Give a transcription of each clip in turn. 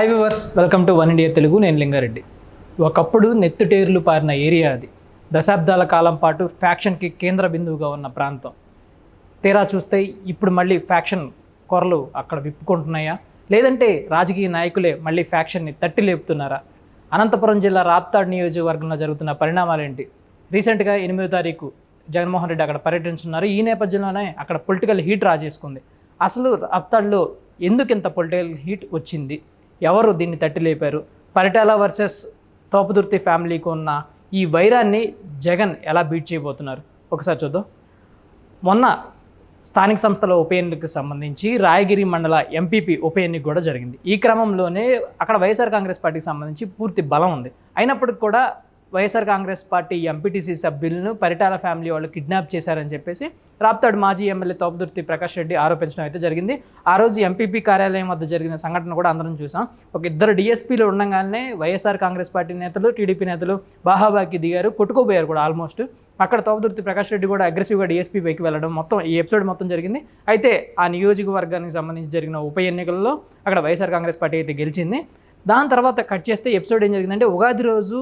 Hi viewers welcome to One India Telugu నేను లింగారెడ్డి. ఒకప్పుడు నెత్తుటేర్లు పారిన area అది. దశాబ్దాల కాలం పాటు ఫ్యాక్షన్కి కేంద్ర బిందువుగా ఉన్న ప్రాంతం. తీరా చూస్తే ఇప్పుడు మళ్ళీ ఫ్యాక్షన్ కొరలు అక్కడ విప్పుకుంటున్నాయా? లేదంటే రాజకీయ నాయకులే మళ్ళీ ఫ్యాక్షన్ని తట్టి లేపుతున్నారా? అనంతపురం జిల్లా రాప్తాడ్ నియోజకవర్గంలో జరుగుతున్న పరిణామాలేంటి? రీసెంట్గా ఎనిమిదో తారీఖు జగన్మోహన్ రెడ్డి అక్కడ పర్యటించున్నారు. ఈ నేపథ్యంలోనే అక్కడ పొలిటికల్ హీట్ రాజేసుకుంది. అసలు రాప్తాడ్లో ఎందుకు ఇంత పొలిటికల్ హీట్ వచ్చింది? ఎవరు దీన్ని తట్టి లేపారు పరిటాల వర్సెస్ తోపదుర్తి ఫ్యామిలీకి ఉన్న ఈ వైరాన్ని జగన్ ఎలా బీట్ చేయబోతున్నారు? ఒకసారి చూద్దాం. మొన్న స్థానిక సంస్థల ఉప ఎన్నికకు సంబంధించి రాయగిరి మండల ఎంపీపీ ఉప ఎన్నిక కూడా జరిగింది. ఈ క్రమంలోనే అక్కడ వైఎస్ఆర్ కాంగ్రెస్ పార్టీకి సంబంధించి పూర్తి బలం ఉంది. అయినప్పటికి కూడా వైఎస్ఆర్ కాంగ్రెస్ పార్టీ ఎంపీటీసీ సభ్యులను పరిటాల ఫ్యామిలీ వాళ్ళు కిడ్నాప్ చేశారని చెప్పేసి రాప్తాడు మాజీ ఎమ్మెల్యే తోపదుర్తి ప్రకాష్ రెడ్డి ఆరోపించడం అయితే జరిగింది. ఆ రోజు ఎంపీపీ కార్యాలయం వద్ద జరిగిన సంఘటన కూడా అందరం చూసాం. ఒక ఇద్దరు డిఎస్పీలు ఉండగానే వైఎస్ఆర్ కాంగ్రెస్ పార్టీ నేతలు టీడీపీ నేతలు బాహాబాకి దిగారు కొట్టుకోబోయారు కూడా ఆల్మోస్ట్. అక్కడ తోపదుర్తి ప్రకాష్ రెడ్డి కూడా అగ్రెసివ్గా డిఎస్పీ పైకి వెళ్ళడం మొత్తం ఈ ఎపిసోడ్ మొత్తం జరిగింది. అయితే ఆ నియోజకవర్గానికి సంబంధించి జరిగిన ఉప ఎన్నికల్లో అక్కడ వైఎస్ఆర్ కాంగ్రెస్ పార్టీ అయితే గెలిచింది. దాని తర్వాత కట్ చేస్తే ఎపిసోడ్ ఏం జరిగిందంటే ఉగాది రోజు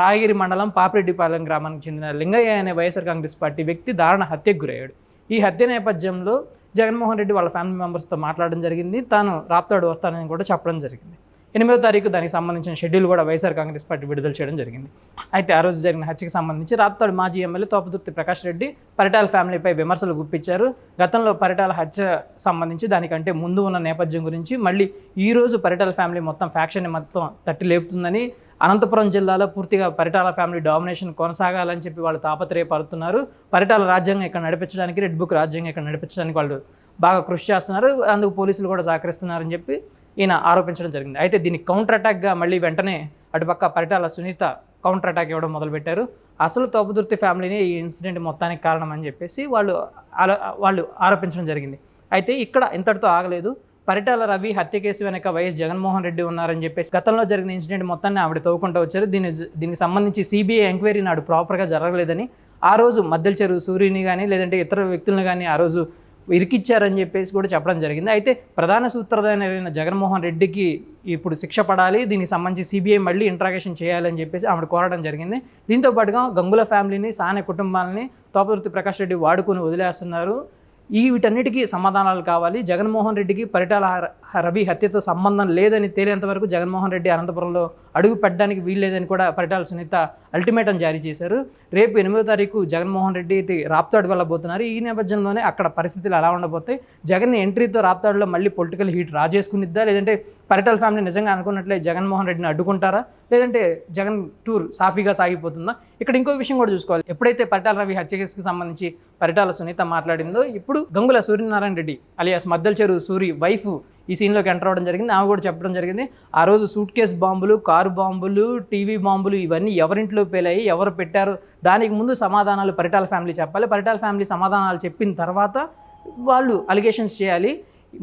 రాయగిరి మండలం పాపిరెడ్డిపాలెం గ్రామానికి చెందిన లింగయ్య అనే వైఎస్ఆర్ కాంగ్రెస్ పార్టీ వ్యక్తి దారుణ హత్యకు గురయ్యాడు. ఈ హత్య నేపథ్యంలో జగన్మోహన్ రెడ్డి వాళ్ళ ఫ్యామిలీ మెంబర్స్తో మాట్లాడడం జరిగింది. తాను రాప్తాడు వస్తానని కూడా చెప్పడం జరిగింది. ఎనిమిదో తారీఖు దానికి సంబంధించిన షెడ్యూల్ కూడా వైఎస్ఆర్ కాంగ్రెస్ పార్టీ విడుదల చేయడం జరిగింది. అయితే ఆ రోజు జరిగిన హత్యకు సంబంధించి రాప్తాడు మాజీ ఎమ్మెల్యే తోపదుర్తి ప్రకాష్ రెడ్డి పరిటాల ఫ్యామిలీపై విమర్శలు గుప్పించారు. గతంలో పరిటాల హత్య సంబంధించి దానికంటే ముందు ఉన్న నేపథ్యం గురించి మళ్ళీ ఈరోజు పరిటాల ఫ్యామిలీ మొత్తం ఫ్యాక్షన్ మొత్తం తట్టి లేపుతుందని అనంతపురం జిల్లాలో పూర్తిగా పరిటాల ఫ్యామిలీ డామినేషన్ కొనసాగాలని చెప్పి వాళ్ళు తాపత్రయపడుతున్నారు. పరిటాల రాజ్యాంగం ఇక్కడ నడిపించడానికి రెడ్ బుక్ రాజ్యాంగం ఇక్కడ నడిపించడానికి వాళ్ళు బాగా కృషి చేస్తున్నారు. అందుకు పోలీసులు కూడా సహకరిస్తున్నారని చెప్పి ఈయన ఆరోపించడం జరిగింది. అయితే దీనికి కౌంటర్ అటాక్గా మళ్ళీ వెంటనే అటుపక్క పరిటాల సునీత కౌంటర్ అటాక్ ఇవ్వడం మొదలుపెట్టారు. అసలు తోపుదుర్తి ఫ్యామిలీనే ఈ ఇన్సిడెంట్ మొత్తానికి కారణం అని చెప్పేసి వాళ్ళు వాళ్ళు ఆరోపించడం జరిగింది. అయితే ఇక్కడ ఇంతటితో ఆగలేదు. పరిటాల రవి హత్య కేసు వెనక వైఎస్ జగన్మోహన్ రెడ్డి ఉన్నారని చెప్పేసి గతంలో జరిగిన ఇన్సిడెంట్ మొత్తాన్ని ఆవిడ తవ్వుకుంటూ వచ్చారు. దీని దీనికి సంబంధించి సిబిఐ ఎంక్వైరీ నాడు ప్రాపర్గా జరగలేదని ఆ రోజు మద్దెల చెరువు సూర్యుని కానీ లేదంటే ఇతర వ్యక్తులను కానీ ఆ రోజు ఇరికిచ్చారని చెప్పేసి కూడా చెప్పడం జరిగింది. అయితే ప్రధాన సూత్రధారైన జగన్మోహన్ రెడ్డికి ఇప్పుడు శిక్ష పడాలి దీనికి సంబంధించి సిబిఐ మళ్ళీ ఇంట్రాగేషన్ చేయాలని చెప్పేసి ఆవిడ కోరడం జరిగింది. దీంతో పాటుగా గంగుల ఫ్యామిలీని సానే కుటుంబాలని తోపదుర్తి ప్రకాష్ రెడ్డి వాడుకొని వదిలేస్తున్నారు. ఈ వీటన్నిటికీ సమాధానాలు కావాలి. జగన్మోహన్ రెడ్డికి పరిటాల రవి హత్యతో సంబంధం లేదని తేలేంత వరకు జగన్మోహన్ రెడ్డి అనంతపురంలో అడుగు పెట్టడానికి వీల్లేదని కూడా పరిటాల సునీత అల్టిమేటం జారీ చేశారు. రేపు ఎనిమిదో తారీఖు జగన్మోహన్ రెడ్డి అయితే రాప్తాడు వెళ్ళబోతున్నారు. ఈ నేపథ్యంలోనే అక్కడ పరిస్థితులు ఎలా ఉండబోతాయి? జగన్ ఎంట్రీతో రాప్తాడులో మళ్ళీ పొలిటికల్ హీట్ రాజేసుకునిద్దా లేదంటే పరిటాల ఫ్యామిలీ నిజంగా అనుకున్నట్లే జగన్మోహన్ రెడ్డిని అడ్డుకుంటారా? లేదంటే జగన్ టూర్ సాఫీగా సాగిపోతుందా? ఇక్కడ ఇంకో విషయం కూడా చూసుకోవాలి. ఎప్పుడైతే పరిటాల రవి హత్య కేసుకి సంబంధించి పరిటాల సునీత మాట్లాడిందో ఇప్పుడు Gangula Suryanarayana Reddy alias Maddelacheruvu Suri wife ఈ సీన్లోకి ఎంటర్ అవ్వడం జరిగింది. ఆమె కూడా చెప్పడం జరిగింది. ఆ రోజు సూట్ కేస్ బాంబులు కారు బాంబులు టీవీ బాంబులు ఇవన్నీ ఎవరింట్లో పేలాయి ఎవరు పెట్టారు? దానికి ముందు సమాధానాలు పరిటాల ఫ్యామిలీ చెప్పాలి. పరిటాల ఫ్యామిలీ సమాధానాలు చెప్పిన తర్వాత వాళ్ళు అలిగేషన్స్ చేయాలి.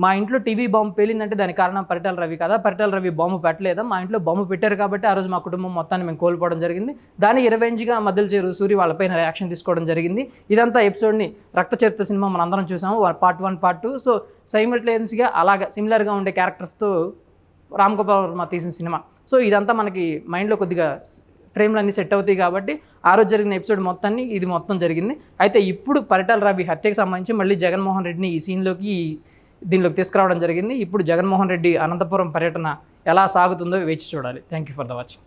మా ఇంట్లో టీవీ బాంబు పేలిందంటే దానికి కారణం పరిటాల రవి కదా? పరిటాల రవి బాంబు పెట్టలేదా? మా ఇంట్లో బాంబు పెట్టారు కాబట్టి ఆ రోజు మా కుటుంబం మొత్తాన్ని మేము కోల్పోవడం జరిగింది. దాని ఇరవైంజ్గా మధ్యలో చేరు సూరి వాళ్ళపైన రియాక్షన్ తీసుకోవడం జరిగింది. ఇదంతా ఎపిసోడ్ని రక్త చరిత్ర సినిమా మనందరం చూసాము. Part one part two so సైమల్టేనియస్గా అలాగా సిమిలర్గా ఉండే క్యారెక్టర్స్తో రామ్ గోపాల్ వర్మ తీసిన సినిమా. సో ఇదంతా మనకి మైండ్లో కొద్దిగా ఫ్రేమ్లు అన్నీ సెట్ అవుతాయి కాబట్టి ఆ రోజు జరిగిన ఎపిసోడ్ మొత్తాన్ని ఇది మొత్తం జరిగింది. అయితే ఇప్పుడు పరిటాల రవి హత్యకు సంబంధించి మళ్ళీ జగన్మోహన్ రెడ్డిని ఈ సీన్లోకి దీనిలోకి తీసుకురావడం జరిగింది. ఇప్పుడు జగన్మోహన్ రెడ్డి అనంతపురం పర్యటన ఎలా సాగుతుందో వేచి చూడాలి. Thank you for the watching